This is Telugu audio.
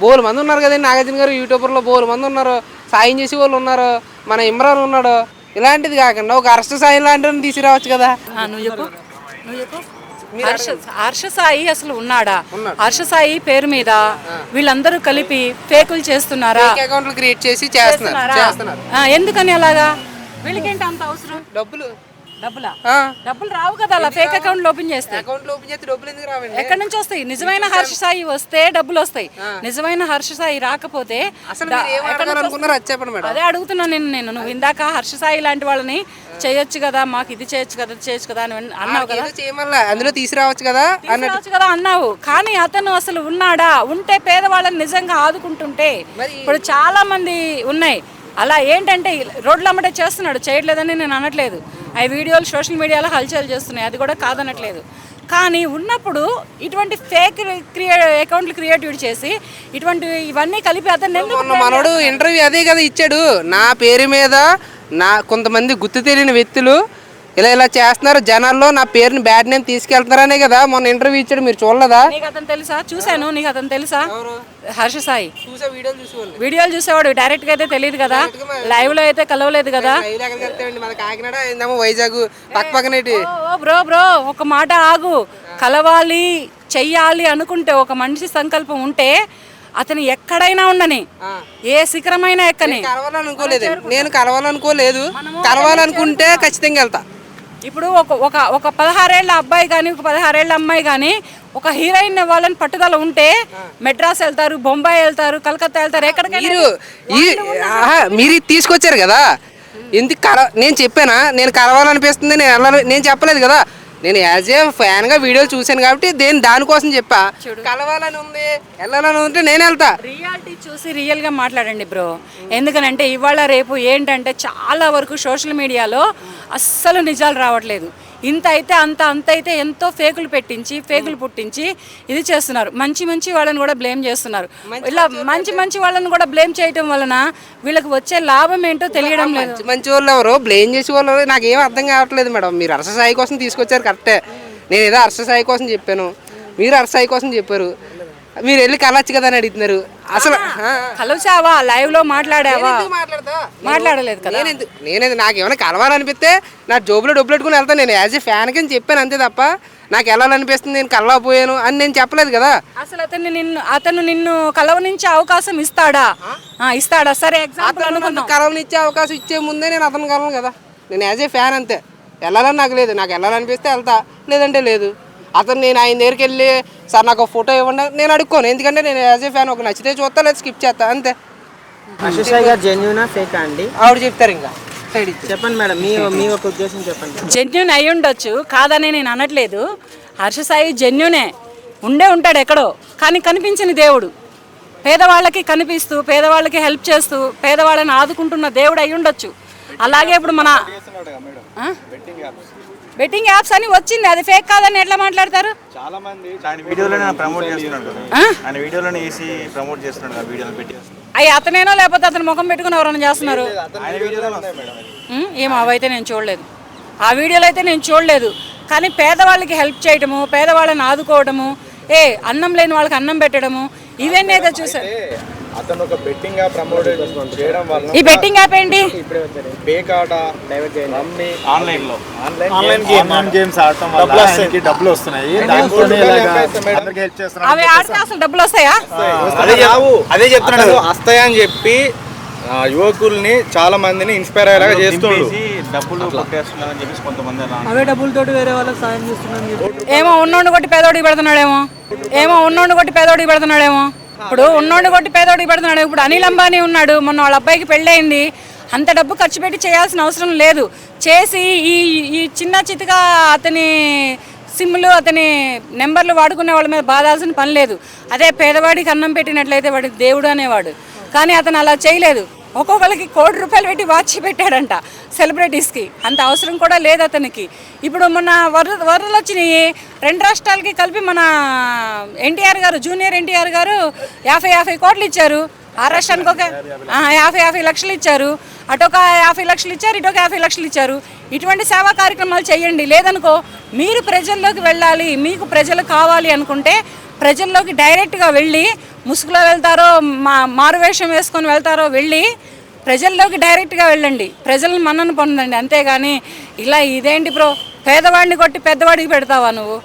బోలు మంది ఉన్నారు కదండి నాగార్జున గారు యూట్యూబర్లో బోలు మంది ఉన్నారు సాయం చేసే వాళ్ళు ఉన్నారు మన ఇమ్రాన్ ఉన్నాడు. ఇలాంటిది కాకుండా ఒక అరెస్ట్ సాయం లాంటివి తీసుకురావచ్చు కదా. ఆ, నువ్వు చెప్పు. నువ్వు చెప్పు. హర్ష సాయి అసలు ఉన్నాడా? హర్ష సాయి పేరు మీద వీళ్ళందరూ కలిపి ఫేకులు చేస్తున్నారా? అకౌంట్లు క్రియేట్ చేసి చేస్తున్నారు. ఎందుకని అలాగా? వీళ్ళకేంటి అంత అవసరం? డబ్బులు డబ్బులా? డబ్బులు రావు కదా అలా ఫేక్ అకౌంట్ ఓపెన్ చేస్తే. అకౌంట్లో ఓపెన్ చేస్తే డబ్బులు ఎందుకు రావండి? ఎక్కడి నుంచి వస్తాయి? నిజమైన హర్ష సాయి వస్తే డబ్బులు వస్తాయి. నిజమైన హర్ష సాయి రాకపోతే అది అడుగుతున్నాను నేను నేను. నువ్వు ఇందాక హర్ష సాయి లాంటి వాళ్ళని చేయొచ్చు కదా మాకు ఇది చేయొచ్చు కదా చేయొచ్చు కదా అని అన్- అన్నావు కదా. చేయమల్లా? అందులో తీసుకురావచ్చు కదా అన్నట్టు. కదా అన్నావు. కానీ అతను అసలు ఉన్నాడా? ఉంటే పేదవాళ్ళని నిజంగా ఆదుకుంటుంటే ఇప్పుడు చాలా మంది ఉన్నాయి. అలా ఏంటంటే రోడ్ల అమ్మటే చేస్తున్నాడు. చేయట్లేదని నేను అనట్లేదు. ఆ వీడియోలు సోషల్ మీడియాలో హల్చల్ చేస్తున్నాయి. అది కూడా కాదనట్లేదు. కానీ ఉన్నప్పుడు ఇటువంటి ఫేక్ క్రియే అకౌంట్లు క్రియేటివ్ చేసి ఇటువంటి ఇవన్నీ కలిపి అతను మనోడు ఇంటర్వ్యూ అదే కదా ఇచ్చాడు. నా పేరు మీద నా కొంతమంది గుర్తు తెలియని వ్యక్తులు ఇలా ఇలా చేస్తున్నారు. జనాల్లో నా పేరుని బ్యాడ్ నేమ్ తీసుకెళ్తున్నారనే కదా మొన్న ఇంటర్వ్యూ ఇచ్చాడు మీరు చూడలేదా? నీకు అతను తెలుసా? చూశాను నీకు అతను తెలుసా? హర్ష సాయి. వీడియోలు చూసేవాడు డైరెక్ట్గా అయితే తెలియదు కదా. లైవ్లో అయితే కలవలేదు కదా. వైజాగ్ బ్రో బ్రో ఒక మాట ఆగు. కలవాలి చెయ్యాలి అనుకుంటే ఒక మనిషి సంకల్పం ఉంటే అతను ఎక్కడైనా ఉండని ఏ శిఖరమైనా ఎక్కని. కలవాలనుకోలేదు. నేను కలవాలనుకోలేదు. కలవాలనుకుంటే ఖచ్చితంగా వెళ్తా. ఇప్పుడు ఒక ఒక ఒక పదహారేళ్ళ అబ్బాయి కానీ ఒక పదహారేళ్ళ అమ్మాయి కానీ ఒక హీరోయిన్ వాళ్ళని పట్టుదల ఉంటే మెడ్రాస్ వెళ్తారు బొంబాయి వెళ్తారు కలకత్తా వెళ్తారు ఎక్కడికైనా మీరు తీసుకొచ్చారు కదా. ఎందుకు నేను చెప్పానా? నేను కలవాలనిపిస్తుంది నేను వెళ్ళాలి నేను చెప్పలేదు కదా. నేను యాజ్ ఏ ఫ్యాన్గా వీడియోలు చూశాను కాబట్టి దేని దానికోసం చెప్పా? కలవాలని ఉంది వెళ్ళాలని ఉంటే నేను వెళ్తా. రియాలిటీ చూసి రియల్గా మాట్లాడండి బ్రో ఎందుకనంటే ఇవాళ రేపు ఏంటంటే చాలా వరకు సోషల్ మీడియాలో అస్సలు నిజాలు రావట్లేదు. ఇంత అయితే అంత అంత అయితే ఎంతో ఫేకులు పెట్టించి ఫేకులు పుట్టించి ఇది చేస్తున్నారు. మంచి మంచి వాళ్ళని కూడా బ్లేమ్ చేస్తున్నారు. ఇలా మంచి మంచి వాళ్ళని కూడా బ్లేమ్ చేయటం వలన వీళ్ళకి వచ్చే లాభం ఏంటో తెలియడం లేదు. మంచి వాళ్ళు ఎవరు బ్లేమ్ చేసే వాళ్ళు? నాకు ఏం అర్థం కావట్లేదు మేడం. మీరు అరస సాయి కోసం తీసుకొచ్చారు కరెక్టే. నేను ఏదో అరస సాయి కోసం చెప్పాను. మీరు అరస సాయి కోసం చెప్పారు. మీరు వెళ్ళి కలవచ్చు కదా అని అడుగుతున్నారు. అసలు కలిసావా లైవ్లో మాట్లాడావా? మాట్లాడలేదు కదా. నేను నేనేది నాకు ఏమైనా కలవాలనిపిస్తే నా జోబులో డబ్బులు పెట్టుకుని వెళ్తాను నేను. యాజ్ ఏ ఫ్యాన్ కింద చెప్పాను అంతే తప్ప నాకు వెళ్ళాలనిపిస్తుంది నేను కలవపోయాను అని నేను చెప్పలేదు కదా. అసలు అతన్ని నిన్ను అతను నిన్ను కలవనించే అవకాశం ఇస్తాడా? ఆ, ఇస్తాడా? సరే ఎగ్జాంపుల్ అనుకుందాం. కలవనిచ్చే అవకాశం ఇచ్చే ముందే నేను అతను కలవను కదా. నేను యాజ్ ఏ ఫ్యాన్ అంతే. వెళ్ళాలని నాకు లేదు. నాకు వెళ్ళాలనిపిస్తే వెళ్తా. లేదంటే లేదు. అతను నేను ఆయన దగ్గరికి వెళ్ళి సార్ నాకు ఒక ఫోటో ఇవ్వండి. నేను అడుక్కోను. ఎందుకంటే నేను యాజ్ ఏ ఫ్యాన్ ఒక నచ్చితే చూస్తా లేదా స్కిప్ చేస్తా అంతే. ఆవిడ చెప్తారు ఇంకా. సైడ్ ఇచ్చి చెప్పండి మేడం మీ మీ ఒక ఉద్దేశం చెప్పండి. జెన్యున్ అయి ఉండొచ్చు కాదని నేను అనట్లేదు. హర్ష సాయి జెన్యునే ఉండే ఉంటాడు ఎక్కడో కానీ కనిపించని దేవుడు. పేదవాళ్ళకి కనిపిస్తూ పేదవాళ్ళకి హెల్ప్ చేస్తూ పేదవాళ్ళని ఆదుకుంటున్న దేవుడు అయి ఉండొచ్చు. అలాగే ఇప్పుడు మన ఆ? బెట్టింగ్ యాప్స్ అని వచ్చింది. అది ఫేక్ కాదని ఎట్లా మాట్లాడతారు? చాలా మంది ఆయన వీడియోలోనే ప్రమోట్ చేస్తున్నాడు కదా. ఆ? ఆయన వీడియోలోనే వేసి ప్రమోట్ చేస్తున్నాడు వీడియోలు పెట్టి. అవి అతనేనో లేకపోతే అతని ముఖం పెట్టుకుని ఎవరైనా చేస్తున్నారు? ఏమో అవైతే నేను చూడలేదు. ఆ వీడియోలో అయితే నేను చూడలేదు. కానీ పేదవాళ్ళకి హెల్ప్ చేయడము పేదవాళ్ళని ఆదుకోవడము ఏ అన్నం లేని వాళ్ళకి అన్నం పెట్టడము ఇవన్నీ అయితే చూసారు అతను ఒక బెట్టింగ్గా ప్రమోట్ చేయడం వల్ల ఈ బెట్టింగ్ యాప్ ఏంటి? ఆన్లైన్లో. ఆన్లైన్ గేమ్ ఆన్లైన్ గేమ్స్ ఆడటం వల్ల ఆయనకి డబ్బులు వస్తున్నాయి. అందరికి హెల్ప్ అవి ఆడితే అసలు డబ్బులు వస్తాయా? అదే అదే చెప్తున్నాడు. వస్తాయని చెప్పి ఆ, యువకుల్ని చాలా మందిని ఇన్స్పైర్ అయ్యేలాగా చేస్తుండ్రు డబ్బులు కొట్టేస్తున్నారని చెప్పేసి కొంతమంది అలా అవే డబ్బులతోటి వేరే వాళ్ళకి సాయం చేస్తున్నాను ఏమో ఉన్నోడిని కొట్టి పేదోడికి పెడుతున్నాడేమో. ఏమో ఉన్నోడిని కొట్టి పేదోడికి పెడుతున్నాడేమో. ఇప్పుడు ఉన్నోడిని కొట్టి పేదోడికి పెడుతున్నాడు. ఇప్పుడు అనిల్ అంబానీ ఉన్నాడు. మొన్న వాళ్ళ అబ్బాయికి పెళ్ళయింది. అంత డబ్బు ఖర్చు పెట్టి చేయాల్సిన అవసరం లేదు. చేసి ఈ ఈ చిన్న చితగా అతని సిమ్లు అతని నెంబర్లు వాడుకునే వాళ్ళ మీద బాధాల్సిన పని లేదు. అదే పేదవాడికి అన్నం పెట్టినట్లయితే వాడికి దేవుడు అనేవాడు. కానీ అతను అలా చేయలేదు. ఒక్కొక్కరికి కోటి రూపాయలు పెట్టి వాచ్ పెట్టాడంట సెలబ్రిటీస్కి. అంత అవసరం కూడా లేదు అతనికి. ఇప్పుడు మన వర వరదలు వచ్చినాయి. రెండు రాష్ట్రాలకి కలిపి మన ఎన్టీఆర్ గారు జూనియర్ ఎన్టీఆర్ గారు యాభై యాభై కోట్లు ఇచ్చారు. ఆ రాష్ట్రానికి ఒక యాభై యాభై లక్షలు ఇచ్చారు. అటొక యాభై లక్షలు ఇచ్చారు ఇటొక యాభై లక్షలు ఇచ్చారు. ఇటువంటి సేవా కార్యక్రమాలు చేయండి. లేదనుకో మీరు ప్రజల్లోకి వెళ్ళాలి మీకు ప్రజలు కావాలి అనుకుంటే ప్రజల్లోకి డైరెక్ట్గా వెళ్ళి ముసుగులో వెళ్తారో మా మారువేషం వేసుకొని వెళ్తారో వెళ్ళి ప్రజల్లోకి డైరెక్ట్గా వెళ్ళండి. ప్రజలను మన్నను పొందండి. అంతేగాని ఇలా ఇదేంటి బ్రో? పేదవాడిని కొట్టి పెద్దవాడికి పెడతావా నువ్వు?